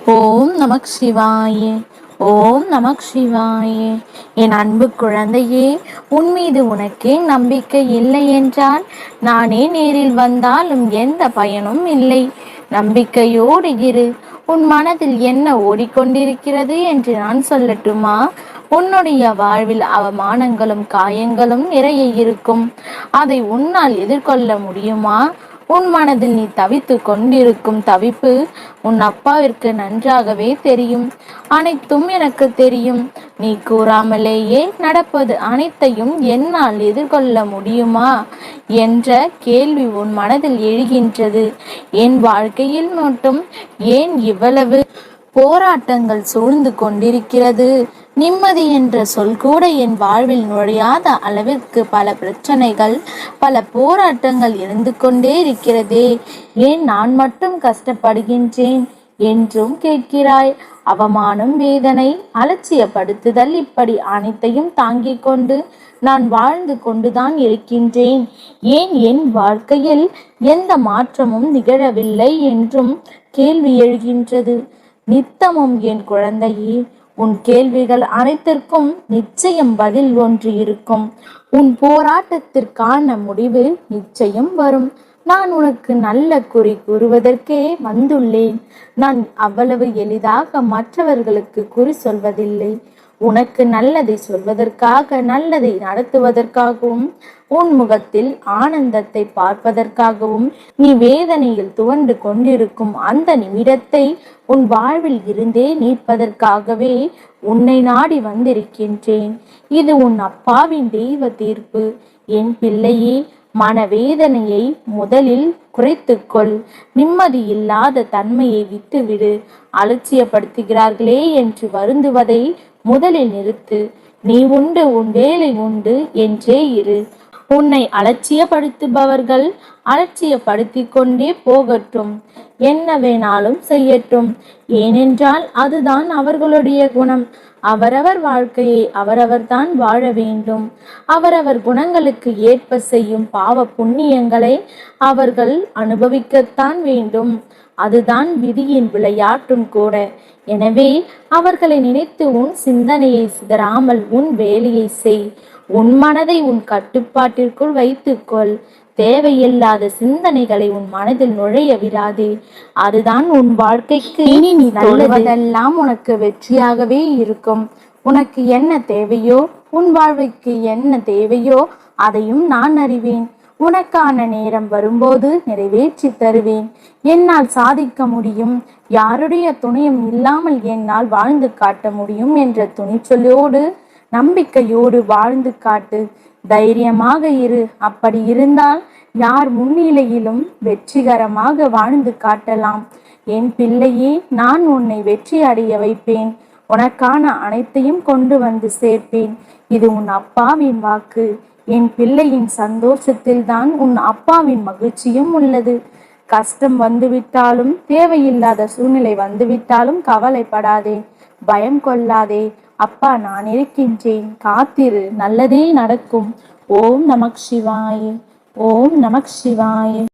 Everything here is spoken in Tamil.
ஓம் நமக் சிவாயே ஓம் நமக் சிவாயே. என் அன்பு குழந்தையே உன் மீது உனக்கே நம்பிக்கை இல்லை என்றால் நானே நேரில் வந்தாலும் எந்த பயனும் இல்லை. நம்பிக்கையோடு இரு உன் மனதில் என்ன ஓடிக்கொண்டிருக்கிறது என்று நான் சொல்லட்டுமா? உன்னுடைய வாழ்வில் அவமானங்களும் காயங்களும் நிறைய இருக்கும். அதை உன்னால் எதிர்கொள்ள முடியுமா? உன் மனதில் நீ தவித்து கொண்டிருக்கும் தவிப்பு உன் அப்பாவிற்கு நன்றாகவே தெரியும். அனைத்தும் எனக்கு தெரியும். நீ கூறாமலேயே நடப்பது அனைத்தையும் என்னால் எதிர்கொள்ள முடியுமா? என்ற கேள்வி உன் மனதில் எழுகின்றது. என் வாழ்க்கையில் மட்டும் ஏன் இவ்வளவு போராட்டங்கள் சூழ்ந்து கொண்டிருக்கிறது? நிம்மதி என்ற சொல் கூட என் வாழ்வில் நுழையாத அளவிற்கு பல பிரச்சனைகள் பல போராட்டங்கள் இருந்து கொண்டே இருக்கிறதே. ஏன் நான் மட்டும் கஷ்டப்படுகின்றேன்? என்றும் கேட்கிறாய். அவமானம் வேதனை அலட்சியப்படுத்துதல் இப்படி அனைத்தையும் தாங்கிக் கொண்டு நான் வாழ்ந்து கொண்டுதான் இருக்கின்றேன். ஏன் என் வாழ்க்கையில் எந்த மாற்றமும் நிகழவில்லை என்றும் கேள்வி எழுகின்றது. நித்தமும் என் குழந்தையே உன் கேள்விகள் அனைத்திற்கும் நிச்சயம் பதில் ஒன்று இருக்கும். உன் போராட்டத்திற்கான முடிவு நிச்சயம் வரும். நான் உனக்கு நல்ல குறி கூறுவதற்கே வந்துள்ளேன். நான் அவ்வளவு எளிதாக மற்றவர்களுக்கு குறி சொல்வதில்லை. உனக்கு நல்லதை சொல்வதற்காக நல்லதை நடத்துவதற்காகவும் உன் முகத்தில் ஆனந்தத்தை பார்ப்பதற்காகவும் நீ வேதனையில் துவண்டு கொண்டிருக்கும் அந்த நிமிடத்தை உன் வாழ்வில் இருந்தே நீட்பதற்காகவே உன்னை நாடி வந்திருக்கின்றேன். இது உன் அப்பாவின் தெய்வ தீர்ப்பு. என் பிள்ளையே மனவேதனையை முதலில் குறைத்துக்கொள். நிம்மதி இல்லாத தன்மையை விட்டுவிடு. அலட்சியப்படுத்துகிறார்களே என்று வருந்துவதை முதலில் நிறுத்து. நீ உண்டு உன் வேலை உண்டு என்றே இரு. உன்னை அலட்சியப்படுத்துபவர்கள் அலட்சியப்படுத்திக் கொண்டே போகட்டும். என்ன வேணாலும் செய்யட்டும். ஏனென்றால் அதுதான் அவர்களுடைய குணம். அவரவர் வாழ்க்கையை அவரவர் தான் வாழ வேண்டும். அவரவர் குணங்களுக்கு ஏற்ப செய்யும் பாவ புண்ணியங்களை அவர்கள் அனுபவிக்கத்தான் வேண்டும். அதுதான் விதியின் விளையாட்டும் கூட. எனவே அவர்களை நினைத்து உன் சிந்தனையை சிதறாமல் உன் வேலையை செய். உன் மனதை உன் கட்டுப்பாட்டிற்குள் வைத்துக்கொள். தேவையில்லாத சிந்தனைகளை உன் மனதில் நுழைய விடாதே. அதுதான் உன் வாழ்க்கைக்கு இனி நீ நல்லதெல்லாம் உனக்கு வெற்றியாகவே இருக்கும். உனக்கு என்ன தேவையோ உன் வாழ்வைக்கு என்ன தேவையோ அதையும் நான் அறிவேன். உனக்கான நேரம் வரும்போது நிறைவேற்றி தருவேன். என்னால் சாதிக்க முடியும். யாருடைய துணையும் இல்லாமல் என்னால் வாழ்ந்து காட்ட முடியும் என்ற துணிச்சலோடு நம்பிக்கையோடு வாழ்ந்து காட்டு. தைரியமாக இரு. அப்படி இருந்தால் யார் முன்னிலையிலும் வெற்றிகரமாக வாழ்ந்து காட்டலாம். என் பிள்ளையே நான் உன்னை வெற்றி அடைய வைப்பேன். உனக்கான அனைத்தையும் கொண்டு வந்து சேர்ப்பேன். இது உன் அப்பாவின் வாக்கு. என் பிள்ளையின் சந்தோஷத்தில் தான் உன் அப்பாவின் மகிழ்ச்சியும் உள்ளது. கஷ்டம் வந்துவிட்டாலும் தேவையில்லாத சூழ்நிலை வந்துவிட்டாலும் கவலைப்படாதே. பயம் கொள்ளாதே. அப்பா நான் இருக்கின்றேன். காத்திரு நல்லதே நடக்கும். ஓம் நமக் சிவாய. ஓம் நமக் சிவாய.